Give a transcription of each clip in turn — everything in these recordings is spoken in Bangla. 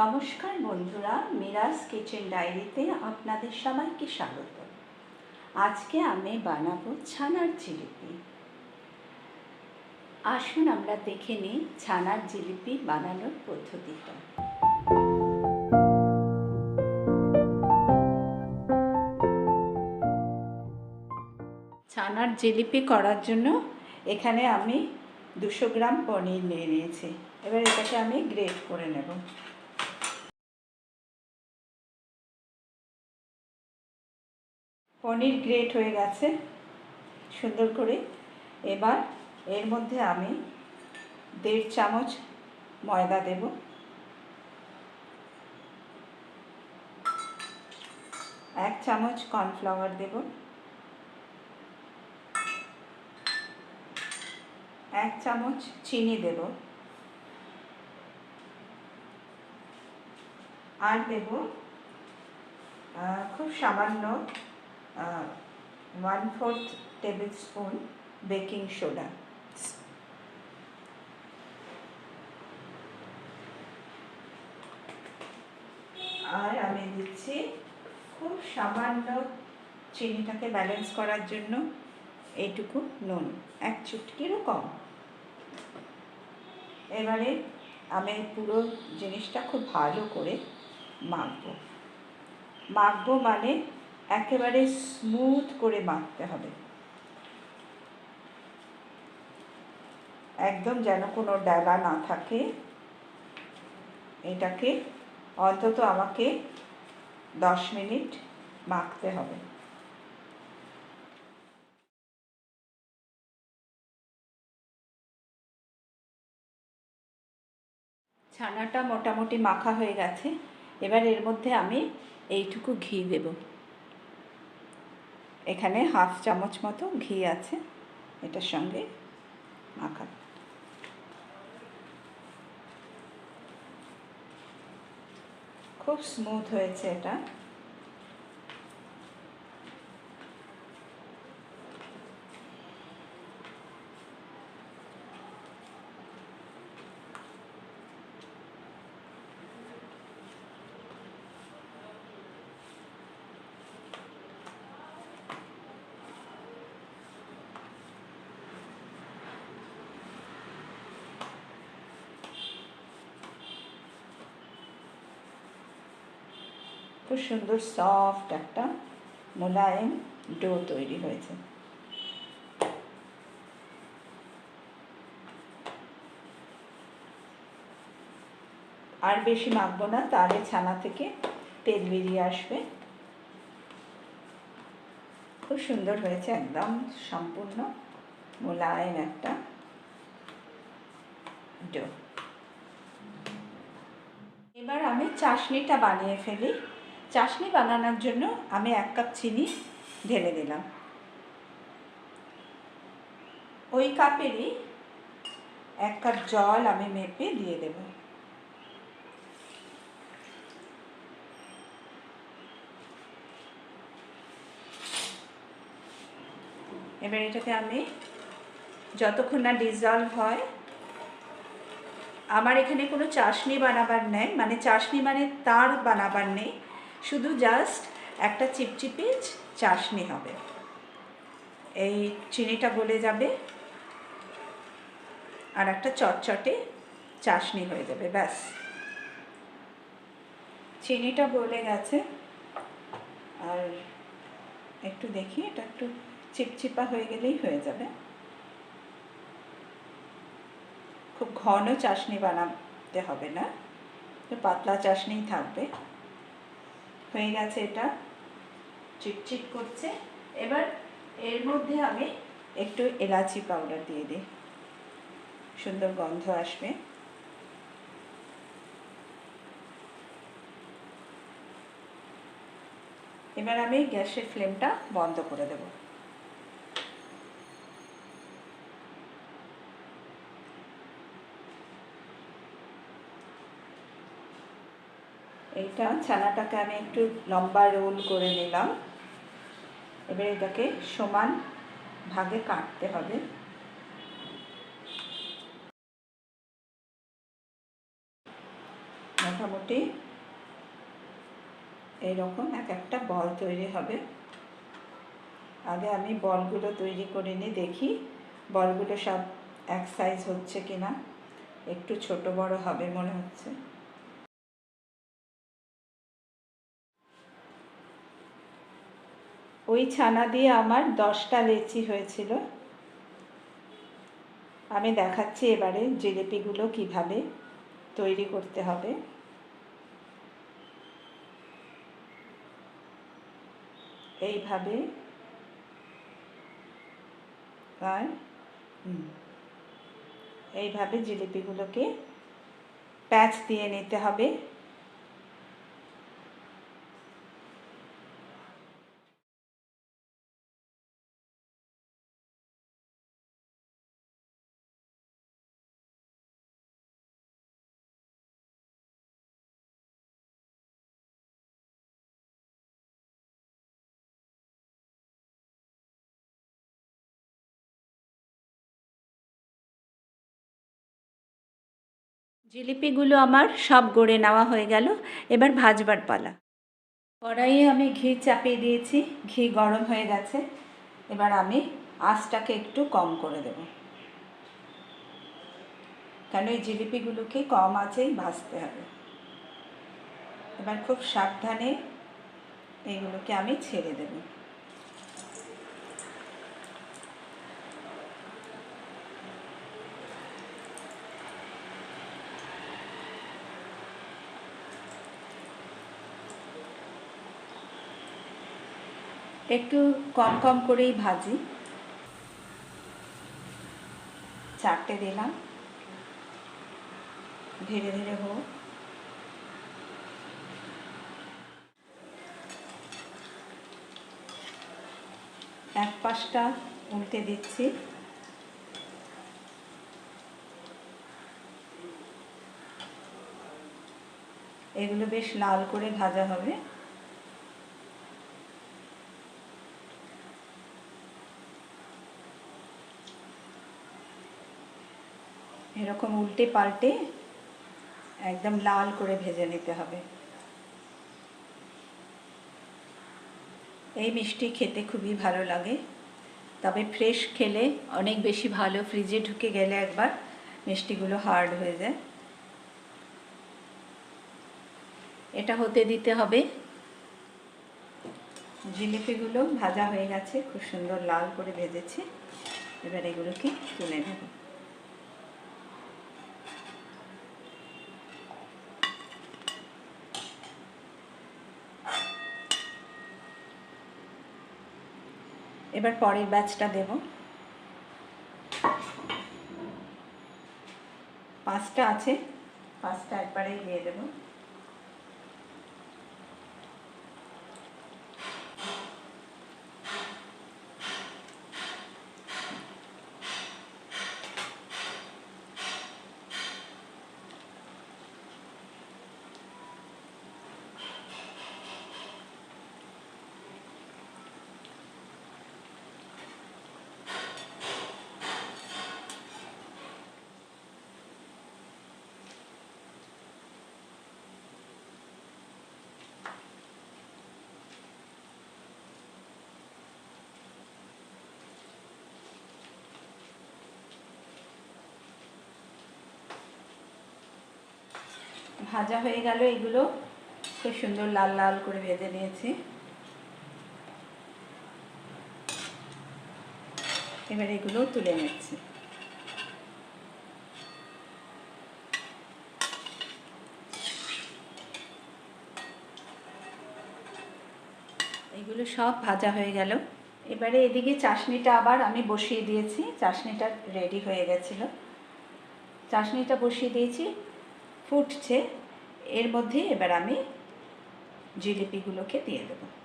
নমস্কার বন্ধুরা, মিরাজ কিচেন ডায়েরিতে আপনাদের সবাইকে স্বাগত। আজকে আমি বানাবো ছানার জিলিপি। আসুন আমরা দেখে নিই ছানার জিলিপি বানানোর পদ্ধতিটা। ছানার জিলিপি করার জন্য এখানে আমি দুশো গ্রাম পনির নিয়ে নিয়েছি। এবার এটাকে আমি গ্রেট করে নেব। পনির গ্রেট হয়ে গেছে, সুন্দর করে। এবার এর মধ্যে আমি দেড় চামচ ময়দা দেব। এক চামচ কর্নফ্লাওয়ার দেব। এক চামচ চিনি দেব। আর দেব খুব সামান্য one fourth tablespoon baking soda আর আমি দিচ্ছি খুব সামান্য চিনিটাকে ব্যালেন্স করার জন্য এইটুকু নুন, এক চুটকিরও কম। এবারে আমি পুরো জিনিসটা খুব ভালো করে মাখবো। মাখবো মানে একেবারে স্মুথ করে মাখতে হবে। একদম যেন কোনো ডালা না থাকে। এটাকে অন্তত আমাকে দশ মিনিট মাখতে হবে। ছানাটা মোটামুটি মাখা হয়ে গেছে। এবার এর মধ্যে আমি এইটুকু ঘি দেব। এখানে হাফ চামচ মতো ঘি আছে এটার সঙ্গে মাখা খুব স্মুথ হয়েছে এটা। খুব সুন্দর সফট একটা মোলায়েম ডো তৈরি হয়েছে। আর বেশি মাখবো না তাহলে ছানা থেকে তেল বেরিয়ে আসবে। খুব সুন্দর হয়েছে, একদম সম্পূর্ণ মোলায়েম একটা ডো। এবার আমি চাশনিটা বানিয়ে ফেলি। চাশনি বানানোর জন্য আমি এক কাপ চিনি ঢেলে দিলাম। ওই কাপেরই এক কাপ জল আমি মেপে দিয়ে দেব। এবার এটাকে আমি যতক্ষণ না ডিজলভ হয়, আমার এখানে কোনো চাশনি বানাবার নেই মানে চাশনি মানে তার বানাবার নেই শুধু জাস্ট একটা চিপচিপে চাশনি হবে। এই চিনিটা গলে যাবে আর একটা চটচটে চাশনি হয়ে যাবে, ব্যাস। চিনিটা গলে গেছে আর একটু দেখি, এটা একটু চিপচিপা হয়ে গেলেই হয়ে যাবে। খুব ঘন চাশনি বানাতে হবে না পাতলা চাশনি থাকবে। হয়ে গেছে এটা। চিটচিট করছে। এবার এর মধ্যে আমি একটু এলাচি পাউডার দিয়ে দিই। সুন্দর গন্ধ আসবে। এবার আমি গ্যাসের ফ্লেমটা বন্ধ করে দেবো। এইটা ছানাটাকে আমি একটু লম্বা রোল করে নিলাম। এবার এটাকে সমান ভাগে কাটতে হবে। মোটামুটি এইরকম এক একটা বল তৈরি হবে। আগে আমি বলগুলো তৈরি করে নিই, দেখি বলগুলো সব এক সাইজ হচ্ছে কি না একটু ছোট বড় হবে মনে হচ্ছে। ওই ছানা দিয়ে আমার দশটা লেচি হয়েছিল। আমি দেখাচ্ছি এবারে জিলিপিগুলো কীভাবে তৈরি করতে হবে। এইভাবে আর এইভাবে জিলিপিগুলোকে প্যাচ দিয়ে নিতে হবে। জিলিপিগুলো আমার সব গড়ে নেওয়া হয়ে গেল। এবার ভাজবার পালা। কড়াইয়ে আমি ঘি চাপিয়ে দিয়েছি। ঘি গরম হয়ে গেছে। এবার আমি আঁচটাকে একটু কম করে দেব। কেন এই জিলিপিগুলোকে কম আঁচেই ভাজতে হবে। এবার খুব সাবধানে এইগুলোকে আমি ছেড়ে দেবো। একটু কম কম করেই ভাজি। চারটে দিলাম। ধীরে ধীরে হোক। এক পাশটা উল্টে দিচ্ছি। এগুলো বেশ লাল করে ভাজা হবে। এরকম উল্টে পাল্টে একদম লাল করে ভেজে নিতে হবে। এই মিষ্টি খেতে খুবই ভালো লাগে। তবে ফ্রেশ খেলে অনেক বেশি ভালো ফ্রিজে ঢুকে গেলে একবার মিষ্টিগুলো হার্ড হয়ে যায়। এটা হতে দিতে হবে জিলিপিগুলো ভাজা হয়ে গেছে, খুব সুন্দর লাল করে ভেজেছি। এবার এগুলোকে তুলে নেব। এবার পরের ব্যাচটা দেব। পাঁচটা আছে পাঁচটা একবারেই দিয়ে দেব। ভাজা হয়ে গেল, এগুলো খুব সুন্দর লাল লাল করে ভেজে নিয়েছি। এবার এগুলো তুলে নিচ্ছি। এগুলো সব ভাজা হয়ে গেল। এবারে এদিকে চাশনিটা আবার আমি বসিয়ে দিয়েছি। চাশনিটা রেডি হয়ে গেছিল। চাশনিটা বসিয়ে দিয়েছি, ফুটছে। এর মধ্যে এবার আমি জিলিপিগুলোকে দিয়ে দেবো।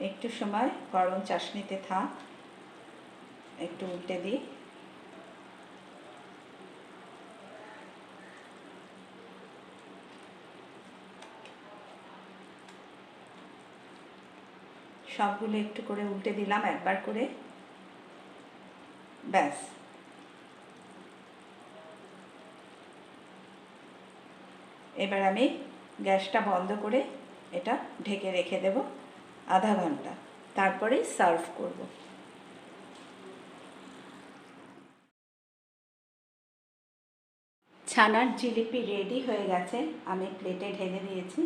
একটু সময়, গরম চাশনিতে থাক। একটু উল্টে দিই। সবগুলো একটু করে উল্টে দিলাম, একবার করে। ব্যাস। এবার আমি গ্যাসটা বন্ধ করে এটা ঢেকে রেখে দেব। আধা ঘণ্টা। তারপরে সার্ভ করব। ছানার জিলিপি রেডি হয়ে গেছে। আমি প্লেটে ঢেলে দিয়েছি।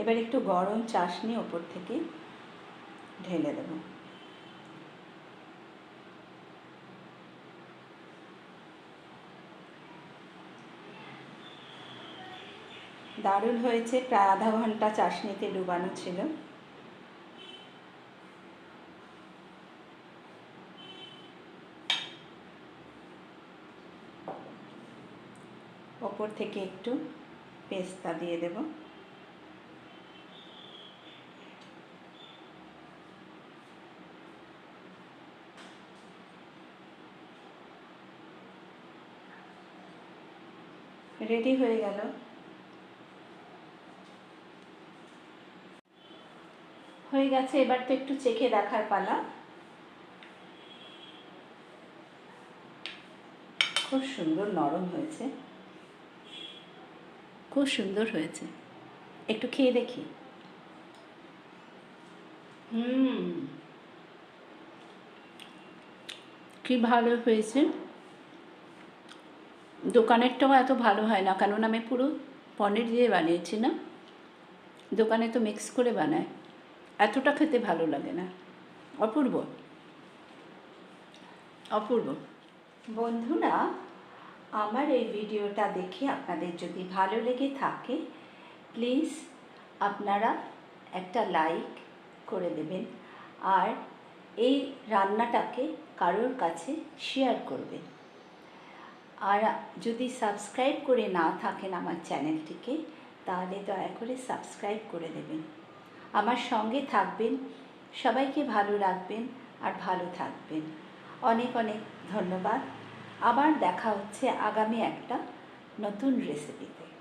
এবার একটু গরম চাশনি ওপর থেকে ঢেলে দেব। দারুণ হয়েছে। প্রায় আধা ঘণ্টা চাশনিতে ডুবানো ছিল। ওপর থেকে একটু পেস্তা দিয়ে দেব। রেডি হয়ে গেল। হয়ে গেছে, এবার তো একটু চেখে দেখার পালা। খুব সুন্দর নরম হয়েছে। খুব সুন্দর হয়েছে। একটু খেয়ে দেখি। হুম। কি ভালো হয়েছে? দোকানেরটাও এত ভালো হয় না কারণ আমি পুরো পনির দিয়ে বানিয়েছি না। দোকানে তো মিক্স করে বানায়। এতটা খেতে ভালো লাগে না। অপূর্ব। অপূর্ব। বন্ধুরা আমার এই ভিডিওটা দেখে আপনাদের যদি ভালো লেগে থাকে প্লিজ আপনারা একটা লাইক করে দেবেন আর এই রান্নাটাকে কারোর কাছে শেয়ার করবেন। আর যদি সাবস্ক্রাইব করে না থাকেন আমার চ্যানেলটিকে তাহলে দয়া করে সাবস্ক্রাইব করে দেবেন। আমার সঙ্গে থাকবেন, সবাইকে ভালো রাখবেন আর ভালো থাকবেন। অনেক অনেক ধন্যবাদ। আবার দেখা হচ্ছে আগামী একটা নতুন রেসিপিতে